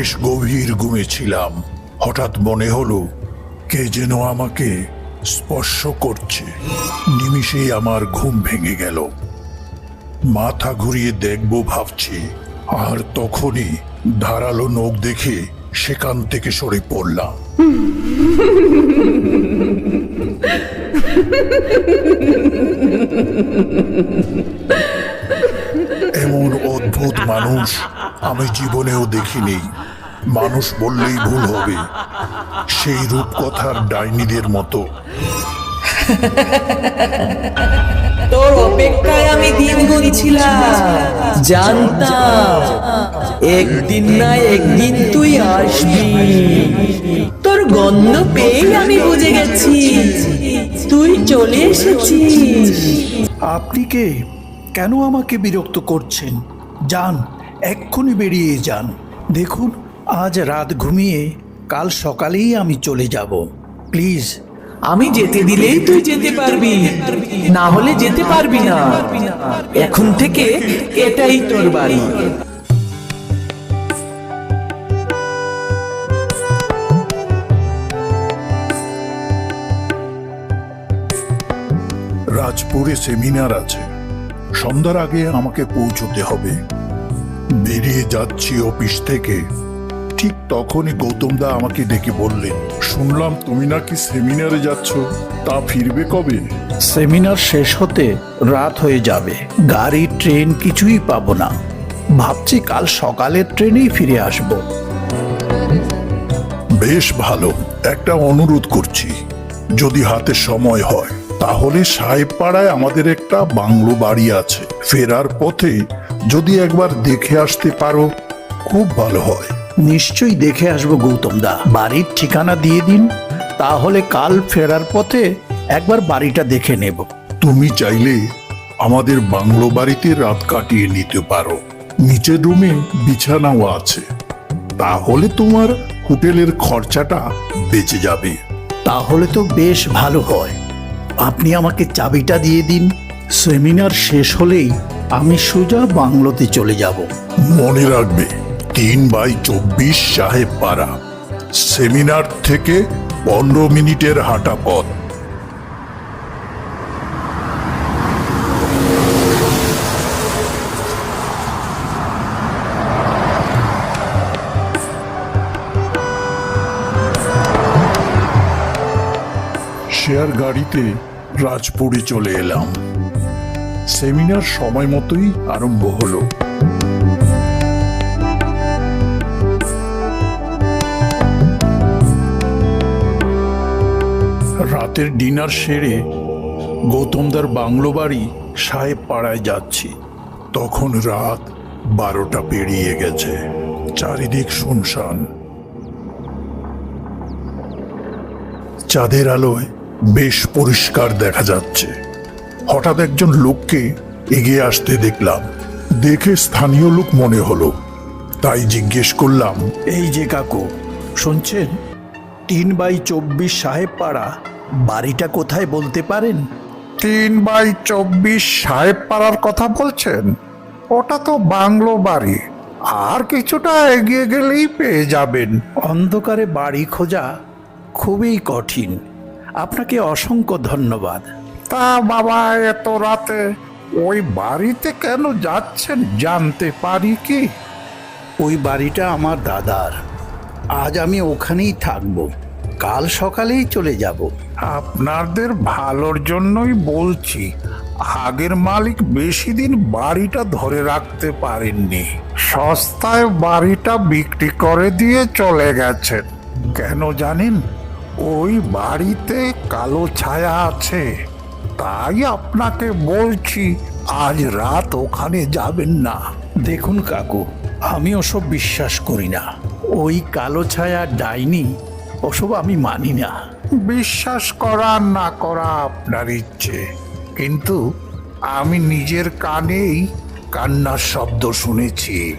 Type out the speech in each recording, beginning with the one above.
বেশ গভীর ঘুমেছিলাম হঠাৎ মনে হলো, কে যেন আমাকে স্পর্শ করছে। নিমিষেই আমার ঘুম ভেঙে গেল। মাথা ঘুরিয়ে দেখব ভাবছি, আর তখনই ধারালো নখ দেখে সেখান থেকে সরে পড়লাম। এমন অদ্ভুত মানুষ আমি জীবনেও দেখিনি। মানুষ বললেই ভুল হবে। সেই রূপকথার ডাইনিদের মতো। তোর অপেক্ষায় আমি দিন গুনছিলাম। জানতাম একদিন না একদিন তুই আসবি। তোর গন্ধ পেয়েই আমি বুঝে গেছি। তুই চলে এসেছিস। আপনি কে? কেন আমাকে বিরক্ত করছেন? যান এক্ষুনি বেরিয়ে যান। দেখুন আজ রাত ঘুমিয়ে কাল সকালেই আমি চলে যাব। প্লিজ, আমি যেতে দিলেই তুই যেতে পারবি। না হলে যেতে পারবি না। এখন থেকে এটাই তোর বাড়ি। রাজপুরে সেমিনার আছে। সন্ধ্যার আগে আমাকে পৌঁছতে হবে। বেরিয়ে যাচ্ছি অফিস থেকে। ঠিক তখনই গৌতম দা আমাকে ডেকে বললেন শুনলাম তুমি নাকি সেমিনারে যাচ্ছ তা ফিরবে কবে? সেমিনার শেষ হতে রাত হয়ে যাবে। গাড়ি ট্রেন কিছুই পাবো না। ভাবছি কাল সকালের ট্রেনেই ফিরে আসব। বেশ ভালো একটা অনুরোধ করছি। যদি হাতে সময় হয় তাহলে সাহেব পাড়ায় আমাদের একটা বাংলো বাড়ি আছে। ফেরার পথে যদি একবার দেখে আসতে পারো খুব ভালো হয়। নিশ্চয়ই দেখে আসব গৌতম দা। বাড়ির ঠিকানা দিয়ে দিন তাহলে কাল ফেরার পথে একবার বাড়িটা দেখে নেব। তুমি চাইলে আমাদের বাংলো বাড়িতে রাত কাটিয়ে নিতে পারো। নিচের রুমে বিছানাও আছে। তাহলে তোমার হোটেলের খরচাটা বেঁচে যাবে। তাহলে তো বেশ ভালো হয়। আপনি আমাকে চাবিটা দিয়ে দিন। সেমিনার শেষ হলেই আমি সোজা বাংলোতে চলে যাব। মনে রাখবে। তিন বাই চব্বিশ সাহেব পাড়া। সেমিনার থেকে পনেরো মিনিটের হাঁটা পথ। শেয়ার গাড়িতে রাজপুরে চলে এলাম। সেমিনার সময় মতোই আরম্ভ হলো। রাতের ডিনার সেরে গৌতমদার বাংলো বাড়ি সাহেব পাড়ায় যাচ্ছি। তখন রাত বারোটা পেরিয়ে গেছে। চারিদিক শুনশান। চাঁদের আলোয় বেশ পরিষ্কার দেখা যাচ্ছে। হঠাৎ একজন লোককে এগিয়ে আসতে দেখলাম। দেখে স্থানীয় লোক মনে হলো। তাই জিজ্ঞেস করলাম, এই যে কাকু, শুনছেন? তিন বাই চব্বিশ সাহেব পাড়া বাড়িটা কোথায় বলতে পারেন? তিন বাই চব্বিশ সাহেব পাড়ার কথা বলছেন। ওটা তো বাংলো বাড়ি। আর কিছুটা এগিয়ে গেলেই পেয়ে যাবেন। অন্ধকারে বাড়ি খোঁজা খুবই কঠিন। আপনাকে অসংখ্য ধন্যবাদ। তা বাবা এত রাতে ওই বাড়িতে কেন যাচ্ছেন জানতে পারি কি? ওই বাড়িটা আমার দাদার। আজ আমি ওখানেই থাকব। কাল সকালেই চলে যাব। আপনাদের ভালোর জন্যই বলছি আগের মালিক বেশি দিন বাড়িটা ধরে রাখতে পারেননি। সস্তায় বাড়িটা বিক্রি করে দিয়ে চলে গেছেন। কেন জানেন? ওই বাড়িতে কালো ছায়া আছে। তাই আপনাকে বলছি আজ রাত ওখানে যাবেন না। দেখুন কাকু আমি ওসব বিশ্বাস করি না। ওই কালো ছায়া ডাইনি ওসব আমি মানি না। বিশ্বাস করা না করা আপনার ইচ্ছে। কিন্তু আমি নিজের কানেই কান্নার শব্দ শুনেছি।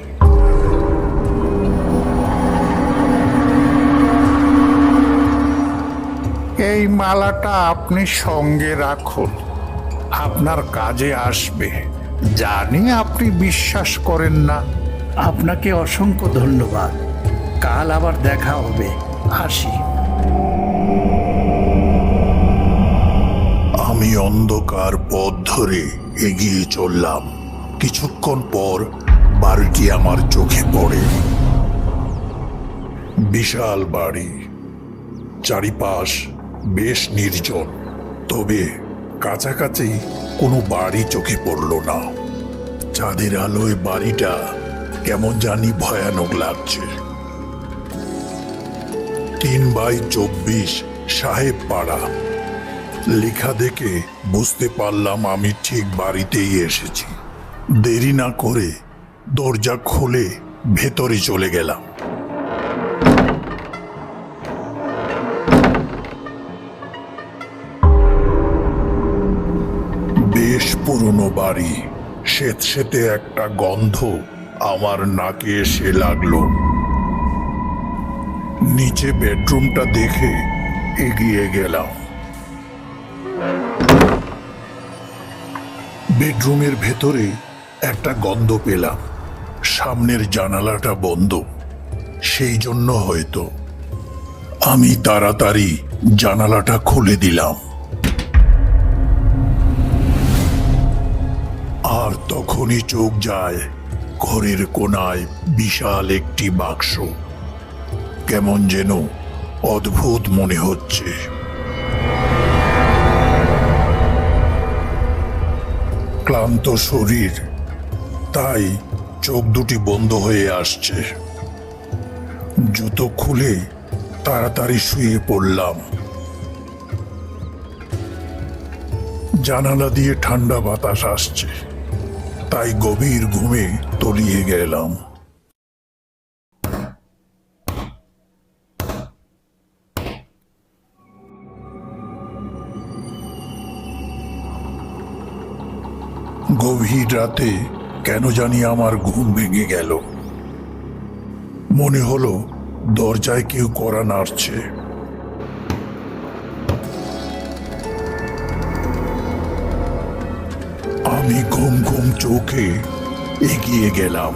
এই মালাটা আপনি সঙ্গে রাখুন। আপনার কাজে আসবে। জানি আপনি বিশ্বাস করেন না। আপনাকে অসংখ্য ধন্যবাদ। কাল আবার দেখা হবে। আসি আমি অন্ধকার পথ ধরে এগিয়ে চললাম। কিছুক্ষণ পর বাড়িটি আমার চোখে পড়ে। বিশাল বাড়ি। চারিপাশ বেশ নির্জন, তবে কাছাকাছি কোনো বাড়ি চোখে পড়ল না। চাঁদের আলোয় বাড়িটা কেমন জানি ভয়ানক লাগছে। তিন বাই চব্বিশ সাহেব পাড়া। লেখা দেখে বুঝতে পারলাম আমি ঠিক বাড়িতেই এসেছি। দেরি না করে দরজা খুলে ভেতরে চলে গেলাম। বেশ পুরনো বাড়ি। স্বেত একটা গন্ধ আমার নাকে এসে লাগল। নিচে বেডরুমটা দেখে এগিয়ে গেলাম। বেডরুমের ভেতরে একটা গন্ধ পেলাম। সামনের জানালাটা বন্ধ। সেই জন্য হয়তো। আমি তাড়াতাড়ি জানালাটা খুলে দিলাম। আর তখনই চোখ যায় ঘরের কোনায় বিশাল একটি বাক্স। কেমন যেন অদ্ভুত মনে হচ্ছে। ক্লান্ত শরীর, তাই চোখ দুটি বন্ধ হয়ে আসছে। জুতো খুলে তাড়াতাড়ি শুয়ে পড়লাম। জানালা দিয়ে ঠান্ডা বাতাস আসছে, তাই গভীর ঘুমে তলিয়ে গেলাম। গভীর রাতে কেন জানি আমার ঘুম ভেঙে গেল। মনে হলো দরজায় কেউ করা নাড়ছে। আমি ঘুম ঘুম চোখে এগিয়ে গেলাম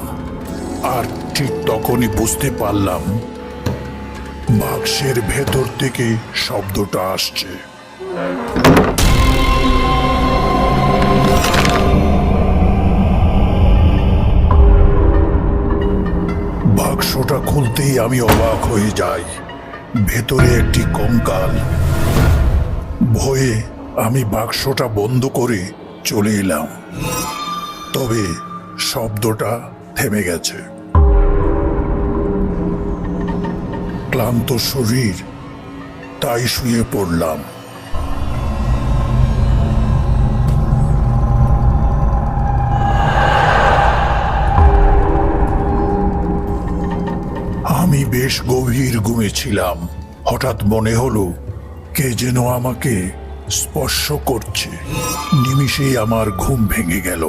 আর ঠিক তখনই বুঝতে পারলাম বাক্সের ভেতর থেকে শব্দটা আসছে। বাক্সটা খুলতেই আমি অবাক হয়ে যাই। ভেতরে একটি কঙ্কাল। ভয়ে আমি বাক্সটা বন্ধ করে চলে এলাম। তবে শব্দটা থেমে গেছে। ক্লান্ত শরীর, তাই শুয়ে পড়লাম। বেশ গভীর ঘুমেছিলাম হঠাৎ মনে হলো, কে যেন আমাকে স্পর্শ করছে। নিমিষেই আমার ঘুম ভেঙে গেল।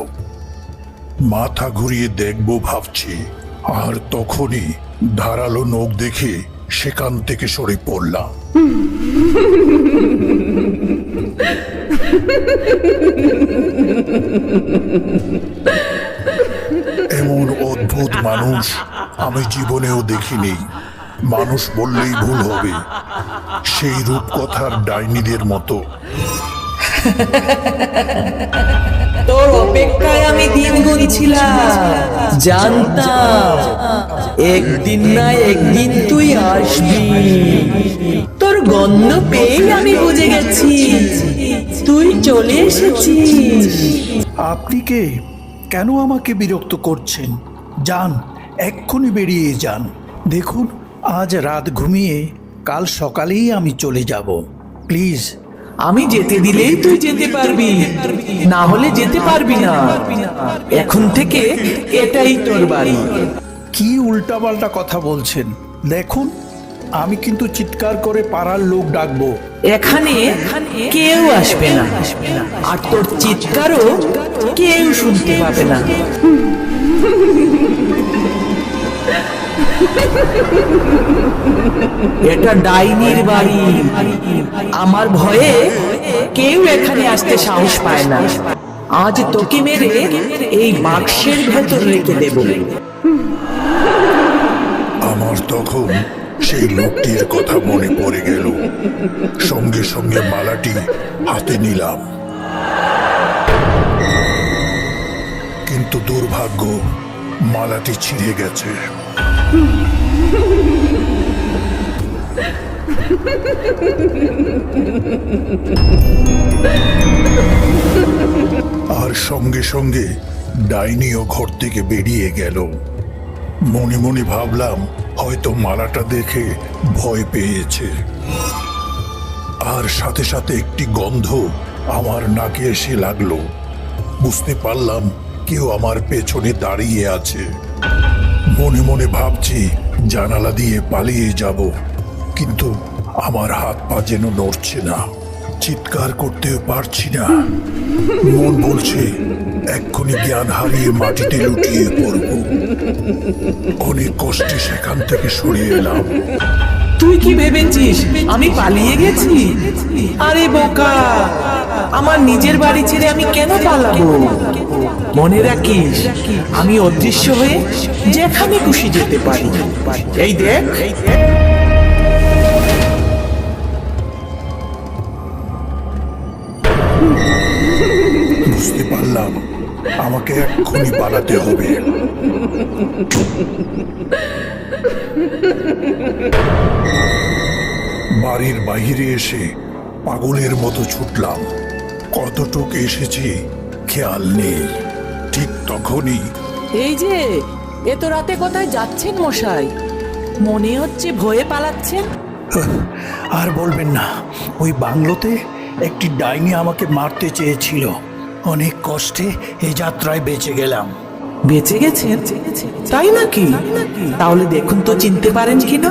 মাথা ঘুরিয়ে দেখব ভাবছি, আর তখনই ধারালো নখ দেখে সেখান থেকে সরে পড়লাম। এমন অদ্ভুত মানুষ আমি জীবনেও দেখিনি। মানুষ বললেই ভুল হবে। সেই রূপকথার ডাইনিদের মতো। তোর অপেক্ষায় আমি দিন গুনছিলাম। জানতাম একদিন না একদিন তুই আসবি। তোর গন্ধ পেয়েই আমি বুঝে গেছি। তুই চলে এসেছিস। আপনি কে? কেন আমাকে বিরক্ত করছেন? যান এক্ষুনি বেরিয়ে যান। দেখুন আজ রাত ঘুমিয়ে কাল সকালেই আমি চলে যাব। প্লিজ, আমি যেতে দিলেই তুই যেতে পারবি। না হলে যেতে পারবি না। এখন থেকে এটাই তোর বাড়ি। কি উল্টাপাল্টা কথা বলছেন? দেখুন, আমি কিন্তু চিৎকার করে পাড়ার লোক ডাকবো। এখানে কেউ আসবে না। আর তোর চিৎকারও কেউ শুনতে পাবে না। এটা ডাইনির বাড়ি। আমার ভয়ে কেউ এখানে আসতে সাহস পায় না। আজ তোকে মেরে এই বাক্সের ভেতর রেখে দেব। আমার তখন সেই লোকটির কথা মনে পড়ে গেল। সঙ্গে সঙ্গে মালাটি হাতে নিলাম। কিন্তু দুর্ভাগ্য, মালাটি ছিঁড়ে গেছে। আর সঙ্গে সঙ্গে ডাইনিও ঘর থেকে বেরিয়ে গেল। মনে মনে ভাবলাম, হয়তো মালাটা দেখে ভয় পেয়েছে। আর সাথে সাথে একটি গন্ধ আমার নাকে এসে লাগল। বুঝতে পারলাম কেউ আমার পেছনে দাঁড়িয়ে আছে। মনে মনে ভাবছি, জানালা দিয়ে পালিয়ে যাব। কিন্তু আমার হাত পা যেন নড়ছে না। চিৎকার করতেও পারছি না। মন বলছে, এক্ষুনি জ্ঞান হারিয়ে মাটিতে লুটিয়ে পড়ব। অনেক কষ্টে সেখান থেকে সরে এলাম। তুই কি ভেবেছিস? আমি পালিয়ে গেছি? আরে বোকা! আমার নিজের বাড়ি ছেড়ে আমি কেন পালাবো? মনে রাখিস, আমি অদৃশ্য হয়ে যেখানে খুশি যেতে পারি। এই দেখ। বুঝতে পারলাম, আমাকে এক্ষুনি পালাতে হবে। বাড়ির বাইরে এসে পাগলের মতো ছুটলাম। কতটুক এসেছি? খেয়াল নেই। ঠিক তখনই এই যে এত রাতে কোথায় যাচ্ছেন মশাই? মনে হচ্ছে ভয়ে পালাচ্ছেন। আর বলবেন না ওই বাংলোতে একটি ডাইনি আমাকে মারতে চেয়েছিল। অনেক কষ্টে এই যাত্রায় বেঁচে গেলাম। বেঁচে গেছেন? তাই নাকি? তাহলে দেখুন তো চিনতে পারেন কিনা।